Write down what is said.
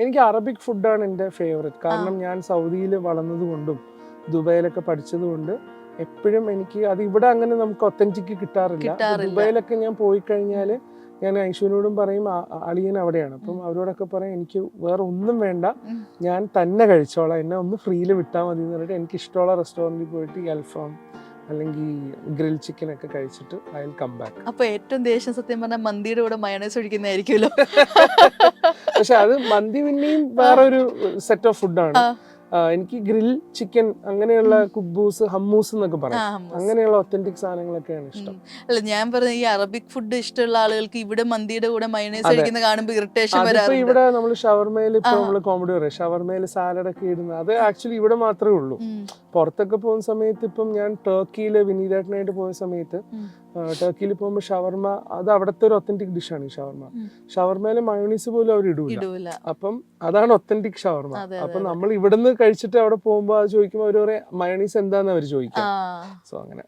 എനിക്ക് അറബിക് ഫുഡാണ് എന്റെ ഫേവറേറ്റ് കാരണം ഞാൻ സൗദിയിൽ വളർന്നത് കൊണ്ടും ദുബായിലൊക്കെ പഠിച്ചത് കൊണ്ട് എപ്പോഴും എനിക്ക് അത് ഇവിടെ അങ്ങനെ നമുക്ക് ഒത്തന്റിക്ക് കിട്ടാറില്ല. ദുബൈയിലൊക്കെ ഞാൻ പോയി കഴിഞ്ഞാൽ ഞാൻ ഐശ്വര്യനോടും പറയും "ആ- ആ- അളിയൻ അവിടെയാണ്. അപ്പം അവരോടൊക്കെ പറയും എനിക്ക് വേറെ ഒന്നും വേണ്ട. ഞാൻ തന്നെ കഴിച്ചോളാം. എന്നെ ഒന്ന് ഫ്രീയിൽ വിട്ടാൽ മതി എന്ന് പറഞ്ഞിട്ട് എനിക്ക് ഇഷ്ടമുള്ള റെസ്റ്റോറന്റിൽ പോയിട്ട് ഈ അൽഫാം അല്ലെങ്കിൽ ഗ്രിൽ ചിക്കൻ ഒക്കെ കഴിച്ചിട്ട് ഐ വിൽ കം ബാക്ക് അപ്പൊ ഏറ്റവും ദേഷ്യം സത്യം പറഞ്ഞാൽ മന്തിയുടെ കൂടെ മയണൈസ് ഒഴിക്കുന്നതായിരിക്കുമല്ലോ. പക്ഷെ അത് മന്തി പിന്നെയും വേറൊരു സെറ്റ് ഓഫ് ഫുഡാണ്. എനിക്ക് ഗ്രിൽ ചിക്കൻ അങ്ങനെയുള്ള കുബൂസ് ഹമ്മൂസ് എന്നൊക്കെ പറയാം. അങ്ങനെയുള്ള ഒത്തന്റിക് സാധനങ്ങളൊക്കെയാണ് ഇഷ്ടം. അല്ല ഞാൻ പറഞ്ഞ ഈ അറബിക് ഫുഡ് ഇഷ്ടമുള്ള ആളുകൾക്ക് ഇവിടെ മന്തിയുടെ കൂടെ മയണൈസ് കഴിക്കുന്ന കാണുമ്പോൾ ഇറിറ്റേഷൻ വരാറുണ്ട്. ഇവിടെ നമ്മൾ ഷവർമയിൽ ഇപ്പൊ നമ്മൾ കോമഡി പറയാം. ഷവർമയിൽ സാലഡ് ഒക്കെ ഇടുന്നത് അത് ആക്ച്വലി ഇവിടെ മാത്രമേ ഉള്ളൂ. പുറത്തൊക്കെ പോകുന്ന സമയത്ത് ഇപ്പം ഞാൻ ടർക്കിയിൽ വിനീതേട്ടനായിട്ട് പോയ സമയത്ത്. ടർക്കിയിൽ പോകുമ്പോൾ ഷവർമ അത് അവിടുത്തെ ഒരു ഒത്തന്റിക് ഡിഷാണ് ഈ ഷവർമ. ഷവർമയിലെ മയോണീസ് പോലും അവർ ഇടൂല. അപ്പം അതാണ് ഒത്തന്റിക് ഷവർമ. അപ്പൊ നമ്മൾ ഇവിടുന്ന് കഴിച്ചിട്ട് അവിടെ പോകുമ്പോൾ അത് ചോദിക്കുമ്പോൾ അവർ പറയും മയണീസ് എന്താന്ന് അവർ ചോദിക്കാം. സോ അങ്ങനെ.